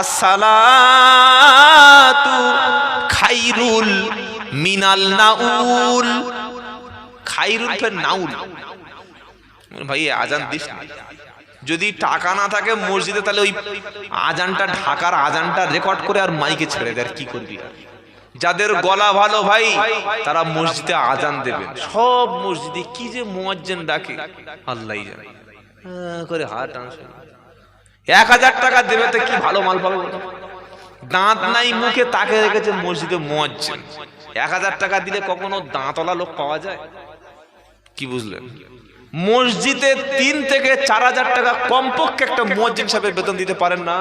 আসসালাতু খাইরুল মিনাল নাউল। খাইরুল ফের নাউল। ভাই আজান দিস। যদি টাকা না থাকে মসজিদে, তাহলে ওই আজানটা, ঢাকার আজানটা রেকর্ড করে আর মাইকে ছেড়ে দেয় কি করবি? যাদের গলা ভালো ভাই, তারা মসজিদে আজান দেবেন। সব মসজিদে কি যে মোয়াজ্জেন ডাকে। আল্লাহ করে হাত টানছে এক হাজার টাকা দেবে তো কি ভালো মাল পাবে? দাঁত নাই মুখে তাকে রেখেছে মসজিদে মোয়াজ্জেন। এক হাজার টাকা দিলে কখনো দাঁতওয়ালা লোক পাওয়া যায়? কি বুঝলেন? মসজিদে তিন থেকে চার হাজার টাকা কমপক্ষে একটা মসজিদ সাহেবের বেতন দিতে পারেন না।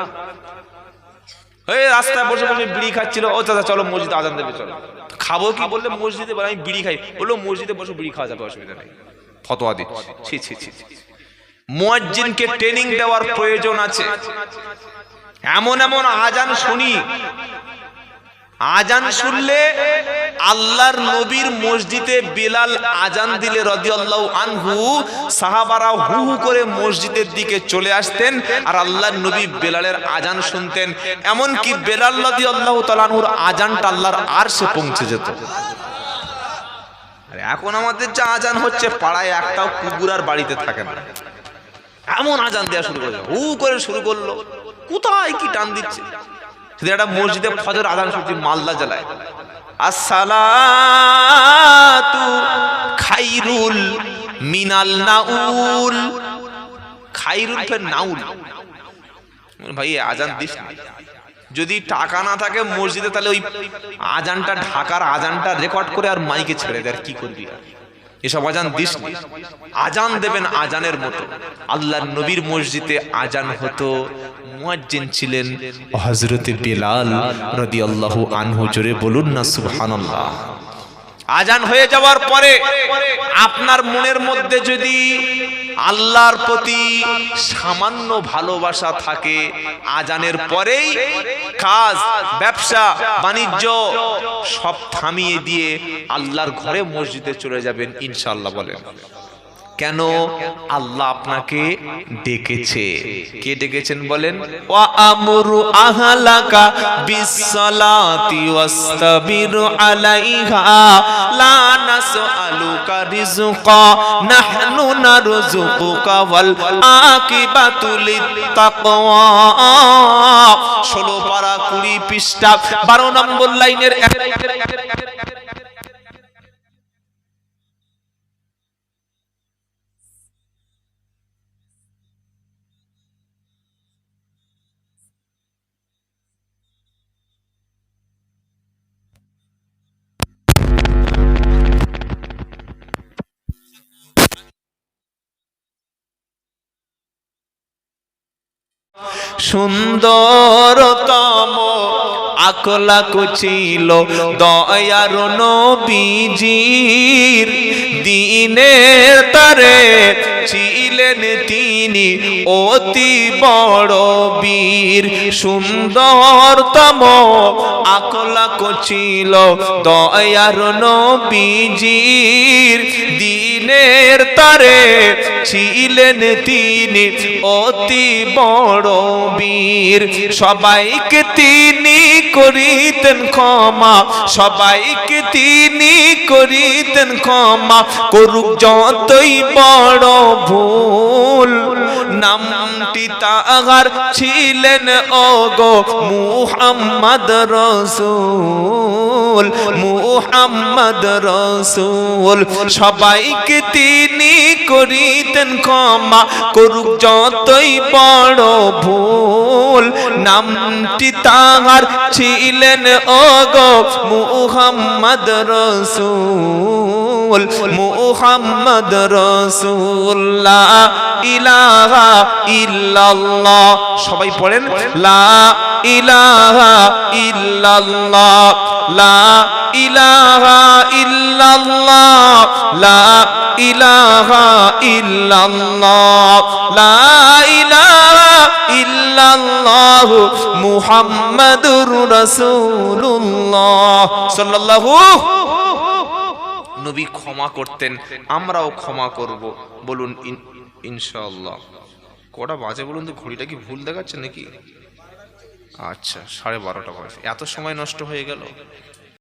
এই রাস্তায় বসে বসে বিড়ি খাচ্ছিল। ও দাদা চলো মসজিদে আজান দেবে, চলো। খাব কি? বললে মসজিদে আমি বিড়ি খাই। বলল, মসজিদে বসে বিড়ি খাওয়া যাবে, অসুবিধা নেই। ফতোয়া দিচ্ছি। ছি ছি ছি। মুয়াজ্জিনকে ট্রেনিং দেওয়ার প্রয়োজন আছে। এমন এমন আজান শুনি। আজান শুনলে আল্লাহর নবীর মসজিদে বেলাল আজান দিলে রদিয়াল্লাহু আনহু সাহাবারা হু হু করে মসজিদের দিকে চলে আসতেন আর আল্লাহর নবী বেলালের আজান শুনতেন। এমন কি বেলাল রদিয়াল্লাহু তাআলা আনহুর আজানটা আল্লাহর আরশে পৌঁছে যেত। আর এখন আমাদের যা আজান হচ্ছে পাড়ায় একটাও কুকুর আর বাড়িতে থাকে না। এমন আজান দেওয়া শুরু করল হু করে শুরু করল। কোথায় কি টান দিচ্ছে? সেদিন একটা মসজিদে ফজর আজান শুনছি, মালদা জেলায়। আসসালাতু খাইরুল মিনাল নাউল। খাইরুল ফের নাউল। ভাই আজান দিস। যদি টাকা না থাকে মসজিদে, তাহলে ওই আজানটা, ঢাকার আজানটা রেকর্ড করে আর মাইকে ছেড়ে দেয় আর কি করবি? আর? এসব আজান দিস আজান দেবেন আজানের মতো। আল্লাহ নবীর মসজিদে আজান হতো। মুয়াজ্জিন ছিলেন হযরতে বেলাল আল্লাহ আনহু। জোরে বলুন না সুবহানাল্লাহ। আজান হয়ে যাওয়ার পরে আপনার মনের মধ্যে যদি আল্লাহর প্রতি সামান্য ভালোবাসা থাকে, আজানের পরেই কাজ, ব্যবসা, বাণিজ্য সব থামিয়ে দিয়ে আল্লাহর ঘরে মসজিদে চলে যাবেন ইনশাল্লাহ বলেন। কেন আল্লাহ আপনাকে ডেকেছে? কে ডেকেছেন বলেন? ওয়া আমরু আহলাকা আলাইহা, লা নাসআলুকা রিজকা নাহনু নারযুকুকা ওয়াল আকিবাতু লিত্তাকওয়া। 16 পারা 20 পৃষ্ঠা 12 নম্বর লাইনের সুন্দরতম আকলা কুচিল দয়ার নবীজির। দিনের তারে ছিলেন তিনি অতি বড় বীর। সুন্দরতম আকলা কুচিল দয়ার নবীজির। দিনের তারে ছিলেন তিনি অতি বড় বীর। সবাইকে তিনি করিতেন ক্ষমা, সবাইকে তিনি করিতেন ক্ষমা। করুক যতই বড় ভুল, নামটি তাহার ছিলেন ওগো মুহাম্মদ রসুল মুহাম্মদ রসুল। সবাইকে তিনি করিতেন ক্ষমা করুক যতই বড় ভুল। নামটি তাহার ছিলেন, ওগো মুহাম্মদ রসুল, মুহাম্মদ রসুল্লাহ ইলাহা ইল্লাল্লাহ। সবাই পড়েন, লা ইলাহা ইল্লাল্লাহ, লা ইলাহা ইল্লাল্লাহ ইল্লাল্লাহ, লা ইলাহা ইল্লাল্লাহ মুহাম্মাদুর রাসূলুল্লাহ। সাল্লাল্লাহু নবী ক্ষমা করতেন, আমরাও ক্ষমা করব। বলুন, ইন- ইনশাআল্লাহ। কটা বাজে বলুন তো, ঘড়িটা কি ভুল দেখাচ্ছে নাকি? আচ্ছা সাড়ে বারোটা বয়স। এত সময় নষ্ট হয়ে গেল?